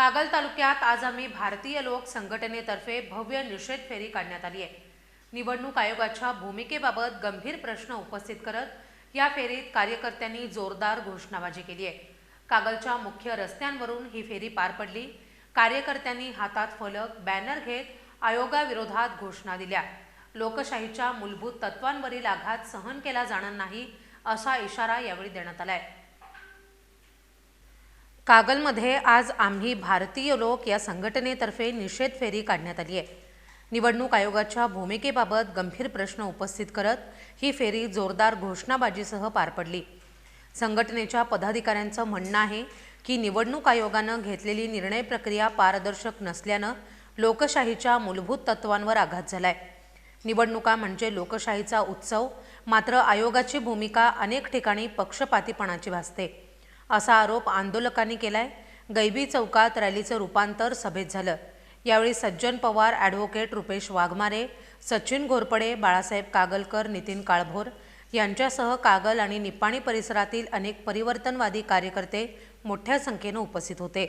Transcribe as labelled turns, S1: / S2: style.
S1: कागल तालुक्यात आज आम्ही भारतीय लोक संघटनेतर्फे भव्य निषेध फेरी काढण्यात आली आहे. निवडणूक आयोगाच्या भूमिकेबाबत गंभीर प्रश्न उपस्थित करत या फेरीत कार्यकर्त्यांनी जोरदार घोषणाबाजी केली आहे. कागलच्या मुख्य रस्त्यांवरून ही फेरी पार पडली. कार्यकर्त्यांनी हातात फलक बॅनर घेत आयोगाविरोधात घोषणा दिल्या. लोकशाहीच्या मूलभूत तत्वांवरील आघात सहन केला जाणार नाही असा इशारा यावेळी देण्यात आला आहे कागलमध्ये आज आम्ही भारतीय लोक या संघटनेतर्फे निषेध फेरी काढण्यात आली आहे. निवडणूक आयोगाच्या भूमिकेबाबत गंभीर प्रश्न उपस्थित करत ही फेरी जोरदार घोषणाबाजीसह पार पडली. संघटनेच्या पदाधिकाऱ्यांचं म्हणणं आहे की निवडणूक आयोगानं घेतलेली निर्णय प्रक्रिया पारदर्शक नसल्यानं लोकशाहीच्या मूलभूत तत्वांवर आघात झालाय. निवडणुका म्हणजे लोकशाहीचा उत्सव मात्र आयोगाची भूमिका अनेक ठिकाणी पक्षपातीपणाची भासते. असा आरोप आंदोलकांनी केलाय. गैबी चौकात रॅलीचं रूपांतर सभेत झालं. यावेळी सज्जन पवार ॲडव्होकेट रुपेश वाघमारे सचिन घोरपडे बाळासाहेब कागलकर नितीन काळभोर यांच्यासह कागल आणि निपाणी परिसरातील अनेक परिवर्तनवादी कार्यकर्ते मोठ्या संख्येनं उपस्थित होते.